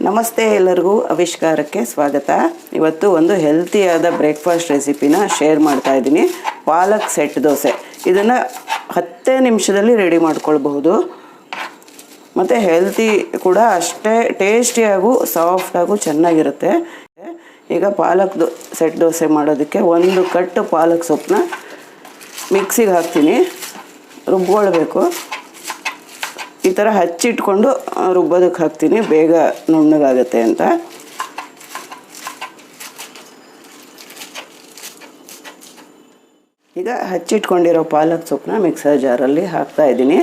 ನಮಸ್ತೆ ಎಲ್ಲರಿಗೂ ಆವಿಷ್ಕಾರಕ್ಕೆ ಸ್ವಾಗತ. ಇವತ್ತು ಒಂದು ಹೆಲ್ತಿಯಾದ ಬ್ರೇಕ್ಫಾಸ್ಟ್ ರೆಸಿಪಿನ ಶೇರ್ ಮಾಡ್ತಾ ಇದ್ದೀನಿ. ಪಾಲಕ್ ಸೆಟ್ ದೋಸೆ. ಇದನ್ನು ಹತ್ತೇ ನಿಮಿಷದಲ್ಲಿ ರೆಡಿ ಮಾಡ್ಕೊಳ್ಬಹುದು. ಮತ್ತು ಹೆಲ್ತಿ ಕೂಡ ಅಷ್ಟೇ ಟೇಸ್ಟಿಯಾಗೂ ಸಾಫ್ಟಾಗೂ ಚೆನ್ನಾಗಿರುತ್ತೆ. ಈಗ ಪಾಲಕ್ ದೋ, ಸೆಟ್ ದೋಸೆ ಮಾಡೋದಕ್ಕೆ ಒಂದು ಕಟ್ಟು ಪಾಲಕ್ ಸೊಪ್ಪನ್ನ ಮಿಕ್ಸಿಗೆ ಹಾಕ್ತೀನಿ. ರುಬ್ಕೊಳ್ಬೇಕು. ಈ ಥರ ಹಚ್ಚಿಟ್ಕೊಂಡು ರುಬ್ಬೋದಕ್ಕೆ ಹಾಕ್ತೀನಿ. ಬೇಗ ನುಣ್ಣಗಾಗತ್ತೆ ಅಂತ. ಈಗ ಹಚ್ಚಿಟ್ಕೊಂಡಿರೋ ಪಾಲಕ್ ಸೊಪ್ಪನ್ನ ಮಿಕ್ಸರ್ ಜಾರಲ್ಲಿ ಹಾಕ್ತಾ ಇದ್ದೀನಿ.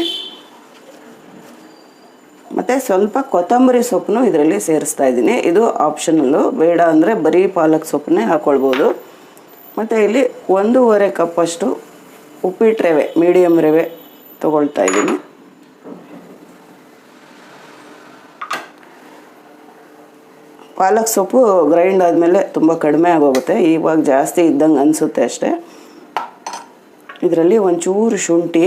ಮತ್ತು ಸ್ವಲ್ಪ ಕೊತ್ತಂಬರಿ ಸೊಪ್ಪನ್ನು ಇದರಲ್ಲಿ ಸೇರಿಸ್ತಾ ಇದ್ದೀನಿ. ಇದು ಆಪ್ಷನಲ್ಲು. ಬೇಡ ಅಂದರೆ ಬರೀ ಪಾಲಕ್ ಸೊಪ್ಪನ್ನೇ ಹಾಕ್ಕೊಳ್ಬೋದು ಮತ್ತು ಇಲ್ಲಿ ಒಂದೂವರೆ ಕಪ್ಪಷ್ಟು ಉಪ್ಪಿಟ್ಟು ರವೆ ಮೀಡಿಯಮ್ ರವೆ ತೊಗೊಳ್ತಾ ಇದ್ದೀನಿ. ಪಾಲಕ್ ಸೊಪ್ಪು ಗ್ರೈಂಡ್ ಆದಮೇಲೆ ತುಂಬ ಕಡಿಮೆ ಆಗೋಗುತ್ತೆ. ಇವಾಗ ಜಾಸ್ತಿ ಇದ್ದಂಗೆ ಅನಿಸುತ್ತೆ ಅಷ್ಟೇ. ಇದರಲ್ಲಿ ಒಂಚೂರು ಶುಂಠಿ,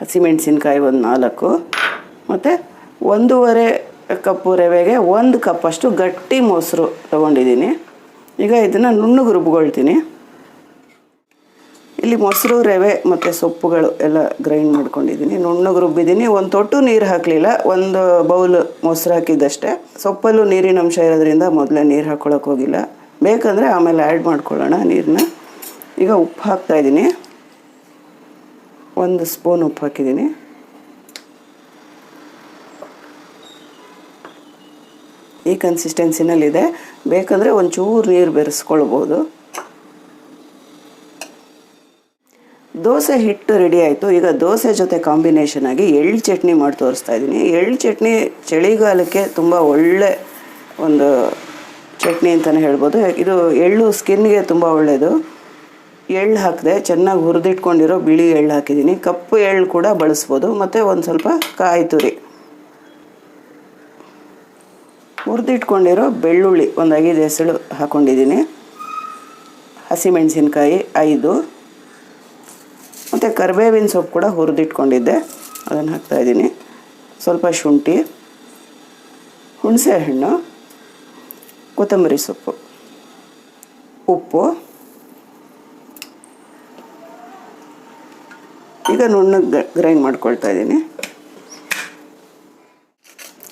ಹಸಿಮೆಣಸಿನ್ಕಾಯಿ ಒಂದು ನಾಲ್ಕು. ಮತ್ತು ಒಂದೂವರೆ ಕಪ್ಪು ರವೆಗೆ ಒಂದು ಕಪ್ಪಷ್ಟು ಗಟ್ಟಿ ಮೊಸರು ತೊಗೊಂಡಿದ್ದೀನಿ. ಈಗ ಇದನ್ನು ನುಣ್ಣಗೆ ರುಬ್ಕೊಳ್ತೀನಿ. ಇಲ್ಲಿ ಮೊಸರು, ರವೆ ಮತ್ತು ಸೊಪ್ಪುಗಳು ಎಲ್ಲ ಗ್ರೈಂಡ್ ಮಾಡ್ಕೊಂಡಿದ್ದೀನಿ. ನುಣ್ಣಗೆ ರುಬ್ಬಿದ್ದೀನಿ ಒಂದು ತೊಟ್ಟು ನೀರು ಹಾಕಲಿಲ್ಲ. ಒಂದು ಬೌಲ್ ಮೊಸರು ಹಾಕಿದ್ದಷ್ಟೇ. ಸೊಪ್ಪಲ್ಲೂ ನೀರಿನ ಅಂಶ ಇರೋದ್ರಿಂದ ಮೊದಲೇ ನೀರು ಹಾಕ್ಕೊಳಕ್ಕೆ ಹೋಗಿಲ್ಲ. ಬೇಕಂದರೆ ಆಮೇಲೆ ಆ್ಯಡ್ ಮಾಡ್ಕೊಳ್ಳೋಣ ನೀರನ್ನ ಈಗ ಉಪ್ಪು ಹಾಕ್ತಾಯಿದ್ದೀನಿ ಒಂದು ಸ್ಪೂನ್ ಉಪ್ಪು ಹಾಕಿದ್ದೀನಿ. ಈ ಕನ್ಸಿಸ್ಟೆನ್ಸಿನಲ್ಲಿದೆ ಬೇಕಂದರೆ ಒಂಚೂರು ನೀರು ಬೆರೆಸ್ಕೊಳ್ಬೋದು. ದೋಸೆ ಹಿಟ್ಟು ರೆಡಿ ಆಯಿತು. ಈಗ ದೋಸೆ ಜೊತೆ ಕಾಂಬಿನೇಷನ್ ಆಗಿ ಎಳ್ಳು ಚಟ್ನಿ ಮಾಡಿ ತೋರಿಸ್ತಾ ಇದ್ದೀನಿ. ಎಳ್ಳು ಚಟ್ನಿ ಚಳಿಗಾಲಕ್ಕೆ ತುಂಬ ಒಳ್ಳೆ ಒಂದು ಚಟ್ನಿ ಅಂತಲೇ ಹೇಳ್ಬೋದು. ಇದು ಎಳ್ಳು ಸ್ಕಿನ್ಗೆ ತುಂಬ ಒಳ್ಳೆಯದು ಎಳ್ಳು ಹಾಕಿದೆ ಚೆನ್ನಾಗಿ ಹುರಿದಿಟ್ಕೊಂಡಿರೋ ಬಿಳಿ ಎಳ್ಳು ಹಾಕಿದ್ದೀನಿ. ಕಪ್ಪು ಎಳ್ಳು ಕೂಡ ಬಳಸ್ಬೋದು. ಮತ್ತು ಒಂದು ಸ್ವಲ್ಪ ಕಾಯಿ ತುರಿ. ಹುರಿದಿಟ್ಕೊಂಡಿರೋ ಬೆಳ್ಳುಳ್ಳಿ ಒಂದು ಐದು ಹೆಸಳು ಹಾಕ್ಕೊಂಡಿದ್ದೀನಿ ಹಸಿಮೆಣಸಿನ್ಕಾಯಿ ಐದು. ಕರಿಬೇವಿನ ಸೊಪ್ಪು ಕೂಡ ಹುರಿದಿಟ್ಕೊಂಡಿದ್ದೆ. ಅದನ್ನು ಹಾಕ್ತಾಯಿದ್ದೀನಿ ಸ್ವಲ್ಪ ಶುಂಠಿ ಹುಣಸೆ ಹಣ್ಣು ಕೊತ್ತಂಬರಿ ಸೊಪ್ಪು, ಉಪ್ಪು. ಈಗ ನುಣ್ಣಗೆ ಗ್ರೈಂಡ್ ಮಾಡ್ಕೊಳ್ತಾ ಇದ್ದೀನಿ.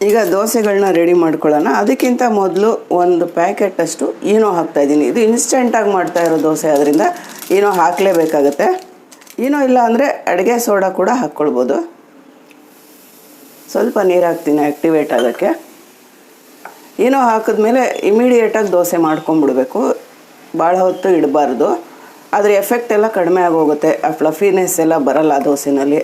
ಈಗ ದೋಸೆಗಳನ್ನ ರೆಡಿ ಮಾಡ್ಕೊಳ್ಳೋಣ. ಅದಕ್ಕಿಂತ ಮೊದಲು ಒಂದು ಪ್ಯಾಕೆಟಷ್ಟು ಈನೋ ಹಾಕ್ತಾಯಿದ್ದೀನಿ ಇದು ಇನ್ಸ್ಟೆಂಟಾಗಿ ಮಾಡ್ತಾ ಇರೋ ದೋಸೆ ಅದರಿಂದ ಏನೋ ಹಾಕಲೇಬೇಕಾಗತ್ತೆ. ಏನೂ ಇಲ್ಲ ಅಂದರೆ ಅಡುಗೆ ಸೋಡಾ ಕೂಡ ಹಾಕ್ಕೊಳ್ಬೋದು. ಸ್ವಲ್ಪ ನೀರು ಹಾಕ್ತೀನಿ ಆ್ಯಕ್ಟಿವೇಟ್ ಆಗೋಕ್ಕೆ. ಏನೋ ಹಾಕಿದ್ಮೇಲೆ ಇಮಿಡಿಯೇಟಾಗಿ ದೋಸೆ ಮಾಡ್ಕೊಂಬಿಡ್ಬೇಕು. ಭಾಳ ಹೊತ್ತು ಇಡಬಾರ್ದು. ಅದ್ರ ಎಫೆಕ್ಟ್ ಎಲ್ಲ ಕಡಿಮೆ ಆಗೋಗುತ್ತೆ. ಆ ಫ್ಲಫಿನೆಸ್ ಎಲ್ಲ ಬರಲ್ಲ ದೋಸೆನಲ್ಲಿ.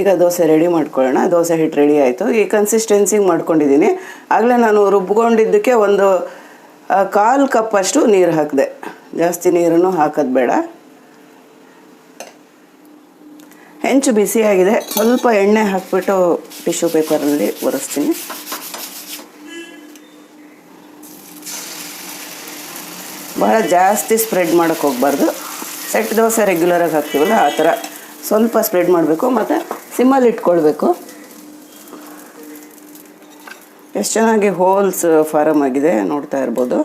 ಈಗ ದೋಸೆ ರೆಡಿ ಮಾಡ್ಕೊಳ್ಳೋಣ. ದೋಸೆ ಹಿಟ್ಟು ರೆಡಿ ಆಯಿತು. ಈ ಕನ್ಸಿಸ್ಟೆನ್ಸಿಗೆ ಮಾಡ್ಕೊಂಡಿದ್ದೀನಿ. ಆಗಲೇ ನಾನು ರುಬ್ಕೊಂಡಿದ್ದಕ್ಕೆ ಒಂದು ಕಾಲು ಕಪ್ಪಷ್ಟು ನೀರು ಹಾಕಿದೆ. ಜಾಸ್ತಿ ನೀರನ್ನು ಹಾಕೋದು ಬೇಡ. ಹೆಂಚು ಬಿಸಿಯಾಗಿದೆ ಸ್ವಲ್ಪ ಎಣ್ಣೆ ಹಾಕ್ಬಿಟ್ಟು ಟಿಶ್ಯೂ ಪೇಪರಲ್ಲಿ ಒರೆಸ್ತೀನಿ. ಭಾಳ ಜಾಸ್ತಿ ಸ್ಪ್ರೆಡ್ ಮಾಡೋಕ್ಕೆ ಹೋಗ್ಬಾರ್ದು. ಸೆಟ್ ದೋಸೆ ರೆಗ್ಯುಲರಾಗಿ ಹಾಕ್ತೀವಲ್ಲ, ಆ ಥರ ಸ್ವಲ್ಪ ಸ್ಪ್ರೆಡ್ ಮಾಡಬೇಕು. ಮತ್ತು ಸಿಮ್ಮಲ್ಲಿ ಇಟ್ಕೊಳ್ಬೇಕು. ಎಷ್ಟು ಚೆನ್ನಾಗಿ ಹೋಲ್ಸ್ ಫಾರಮ್ ಆಗಿದೆ ನೋಡ್ತಾ ಇರ್ಬೋದು.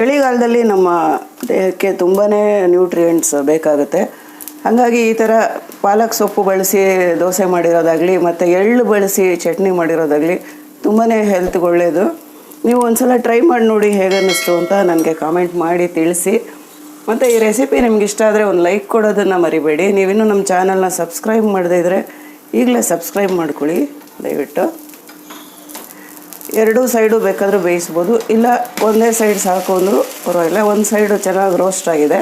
ಚಳಿಗಾಲದಲ್ಲಿ ನಮ್ಮ ದೇಹಕ್ಕೆ ತುಂಬಾ ನ್ಯೂಟ್ರಿಯೆಂಟ್ಸ್ ಬೇಕಾಗುತ್ತೆ. ಹಾಗಾಗಿ ಈ ಥರ ಪಾಲಕ್ ಸೊಪ್ಪು ಬಳಸಿ ದೋಸೆ ಮಾಡಿರೋದಾಗಲಿ, ಮತ್ತು ಎಳ್ಳು ಬಳಸಿ ಚಟ್ನಿ ಮಾಡಿರೋದಾಗಲಿ ತುಂಬಾ ಹೆಲ್ತ್ಗೆ ಒಳ್ಳೆಯದು ನೀವು ಒಂದ್ಸಲ ಟ್ರೈ ಮಾಡಿ ನೋಡಿ ಹೇಗೆ ಅನ್ನಿಸ್ತು ಅಂತ ನನಗೆ ಕಾಮೆಂಟ್ ಮಾಡಿ ತಿಳಿಸಿ. ಮತ್ತು ಈ ರೆಸಿಪಿ ನಿಮ್ಗೆ ಇಷ್ಟ ಆದರೆ ಒಂದು ಲೈಕ್ ಕೊಡೋದನ್ನು ಮರಿಬೇಡಿ. ನೀವಿನ್ನೂ ನಮ್ಮ ಚಾನಲ್ನ ಸಬ್ಸ್ಕ್ರೈಬ್ ಮಾಡದೇ ಇದ್ದರೆ ಈಗಲೇ ಸಬ್ಸ್ಕ್ರೈಬ್ ಮಾಡ್ಕೊಳ್ಳಿ. ದಯವಿಟ್ಟು. ಎರಡೂ ಸೈಡು ಬೇಕಾದರೂ ಬೇಯಿಸ್ಬೋದು. ಇಲ್ಲ ಒಂದೇ ಸೈಡ್ ಸಾಕು ಅಂದರೂ ಪರವಾಗಿಲ್ಲ. ಒಂದು ಸೈಡು ಚೆನ್ನಾಗಿ ರೋಸ್ಟ್ ಆಗಿದೆ.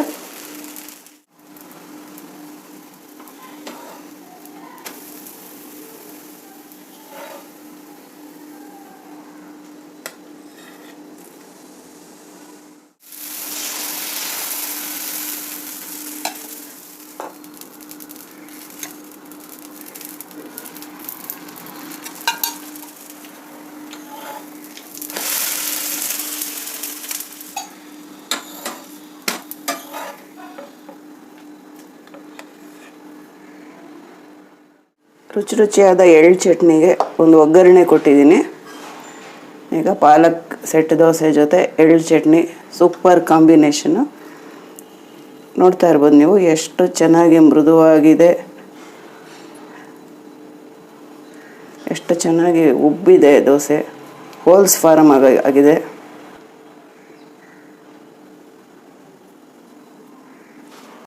ರುಚಿ ರುಚಿಯಾದ ಎಳ್ಳು ಚಟ್ನಿಗೆ ಒಂದು ಒಗ್ಗರಣೆ ಕೊಟ್ಟಿದ್ದೀನಿ. ಈಗ ಪಾಲಕ್, ಸೆಟ್ ದೋಸೆ ಜೊತೆ ಎಳ್ಳು ಚಟ್ನಿ, ಸೂಪರ್ ಕಾಂಬಿನೇಷನು. ನೋಡ್ತಾ ಇರ್ಬೋದು ನೀವು ಎಷ್ಟು ಚೆನ್ನಾಗಿ ಮೃದುವಾಗಿದೆ. ಎಷ್ಟು ಚೆನ್ನಾಗಿ ಉಬ್ಬಿದೆ ದೋಸೆ. ಹೋಲ್ಸ್ ಫಾರಮ್ ಆಗ ಆಗಿದೆ.